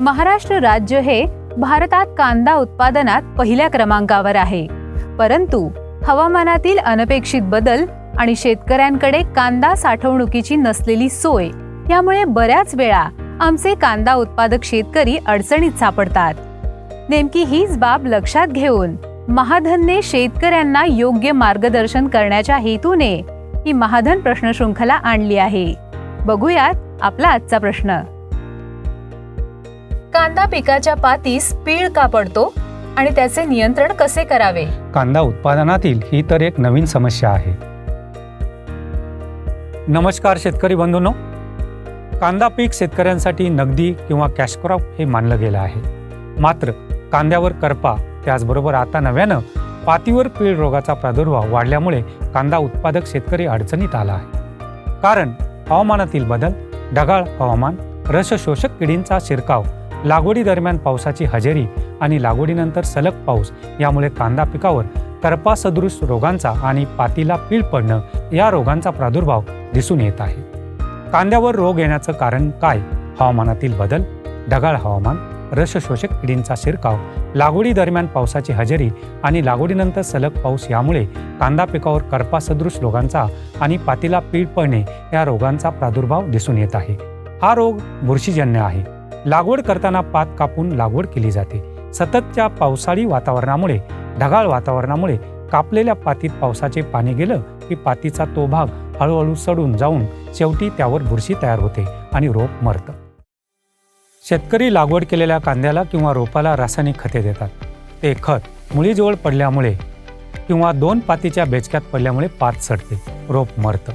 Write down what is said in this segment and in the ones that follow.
महाराष्ट्र राज्य हे भारतात कांदा उत्पादनात पहिल्या क्रमांकावर आहे. परंतु हवामानातील अनपेक्षित बदल आणि शेतकऱ्यांकडे कांदा साठवणुकीची नसलेली सोय यामुळे बऱ्याच वेळा आमचे कांदा उत्पादक शेतकरी अडचणीत सापडतात. नेमकी हीच बाब लक्षात घेऊन महाधनने शेतकऱ्यांना योग्य मार्गदर्शन करण्याच्या हेतूने ही महाधन प्रश्न शृंखला आणली आहे. बघूयात आपला आजचा प्रश्न. कांदा पिकाच्या पातीस पीळ का पडतो आणि त्याचे नियंत्रण कसे करावे? कांदा उत्पादनातील ही तर एक नवीन समस्या आहे. नमस्कार शेतकरी बंधूंनो. कांदा पीक शेतकऱ्यांसाठी नगदी किंवा कॅश क्रॉप हे मानलं गेलं आहे. मात्र कांद्यावर करपा त्याचबरोबर आता नव्यानं पातीवर पीळ रोगाचा प्रादुर्भाव वाढल्यामुळे कांदा उत्पादक शेतकरी अडचणीत आला आहे. कारण हवामानातील बदल ढगाळ हवामान रस शोषक किडींचा शिरकाव लागवडी दरम्यान पावसाची हजेरी आणि लागवडीनंतर सलग पाऊस यामुळे कांदा पिकावर करपासदृश रोगांचा आणि पातीला पीळ पडणं या रोगांचा प्रादुर्भाव दिसून येत आहे. कांद्यावर रोग येण्याचं कारण काय? हवामानातील बदल ढगाळ हवामान रसशोषक किडींचा शिरकाव लागवडी दरम्यान पावसाची हजेरी आणि लागवडीनंतर सलग पाऊस यामुळे कांदा पिकावर करपासदृश रोगांचा आणि पातीला पीड पडणे या रोगांचा प्रादुर्भाव दिसून येत आहे. हा रोग बुरशीजन्य आहे. लागवड करताना पात कापून लागवड केली जाते. सततच्या पावसाळी वातावरणामुळे ढगाळ वातावरणामुळे कापलेल्या पातीत पावसाचे पाणी गेलं की पातीचा तो भाग हळूहळू सडून जाऊन शेवटी त्यावर बुरशी तयार होते आणि रोप मरतं. शेतकरी लागवड केलेल्या कांद्याला किंवा रोपाला रासायनिक खते देतात. ते खत मुळीजवळ पडल्यामुळे किंवा दोन पातीच्या बेचक्यात पडल्यामुळे पात सडते रोप मरतं.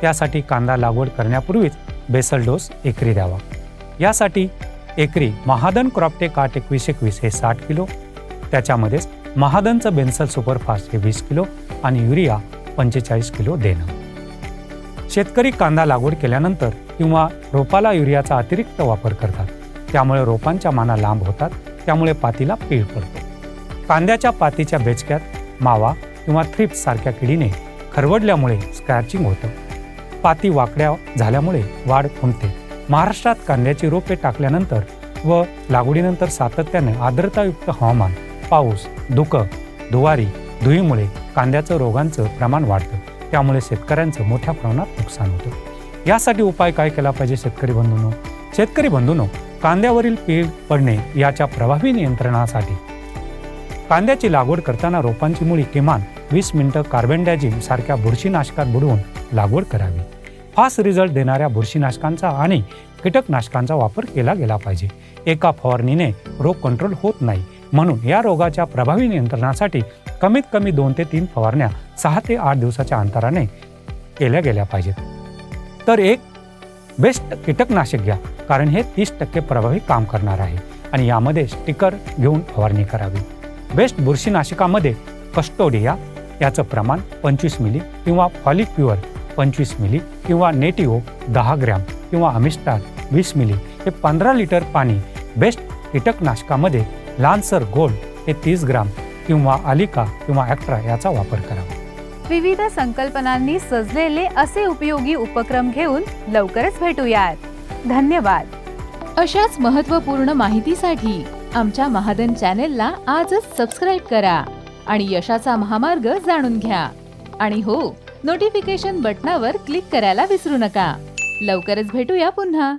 त्यासाठी कांदा लागवड करण्यापूर्वीच बेसल डोस एकरी द्यावा. यासाठी एकरी महादन क्रॉपटे काट एकवीस एकवीस हे साठ किलो त्याच्यामध्येच महादनचं बेन्सल सुपरफास्ट हे वीस किलो आणि युरिया पंचेचाळीस किलो देणं. शेतकरी कांदा लागवड केल्यानंतर किंवा रोपाला युरियाचा अतिरिक्त वापर करतात त्यामुळे रोपांच्या माना लांब होतात त्यामुळे पातीला पीळ पडतो. कांद्याच्या पातीच्या बेचक्यात मावा किंवा थ्रिप्स सारख्या किडीने खरवडल्यामुळे स्क्रॅचिंग होतं. पाती वाकड्या झाल्यामुळे वाढ खुंटते महाराष्ट्रात कांद्याची रोपे टाकल्यानंतर व लागवडीनंतर सातत्याने आर्द्रतायुक्त हवामान पाऊस धुकं धुवारी धुईमुळे कांद्याचं रोगांचं प्रमाण वाढतं. त्यामुळे शेतकऱ्यांचं मोठ्या प्रमाणात नुकसान होतं. यासाठी उपाय काय केला पाहिजे शेतकरी बंधूंनो? शेतकरी बंधूंनो कांद्यावरील कीड पडणे याच्या प्रभावी नियंत्रणासाठी. कांद्याची लागवड करताना रोपांची मुळी किमान वीस मिनिटं कार्बेंडॅजिम सारख्या बुरशीनाशकात बुडवून लागवड करावी. फास्ट रिझल्ट देणाऱ्या बुरशीनाशकांचा आणि कीटकनाशकांचा वापर केला गेला पाहिजे. एका फवारणीने रोग कंट्रोल होत नाही. म्हणून या रोगाच्या प्रभावी नियंत्रणासाठी कमीत कमी दोन ते तीन फवारण्या सहा ते आठ दिवसाच्या अंतराने केल्या गेल्या पाहिजेत. तर एक बेस्ट कीटकनाशक घ्या कारण हे तीस टक्के प्रभावी काम करणार आहे. आणि यामध्ये स्टिकर घेऊन फवारणी करावी. बेस्ट बुरशीनाशकामध्ये कस्टोडिया याचं प्रमाण पंचवीस मिली किंवा फॉलिक प्युअर पंचवीस मिली किंवा नेटिओ दहा ग्रॅम किंवा अमिस्टार वीस मिली हे पंधरा लिटर पाणी बेस्ट कीटकनाशकामध्ये लान्सर गोल्ड हे तीस ग्राम किंवा आलिका किंवा ॲक्ट्रा याचा वापर करावा. विविध संकल्पनांनी सजलेले असे उपयोगी उपक्रम घेऊन लवकरच भेटूयात. धन्यवाद. अशाच महत्त्वपूर्ण माहितीसाठी आमच्या महादन चॅनेलला आजच सबस्क्राईब करा आणि यशाचा महामार्ग जाणून घ्या. आणि हो नोटिफिकेशन बटनावर क्लिक करायला विसरू नका. लवकरच भेटूया पुन्हा.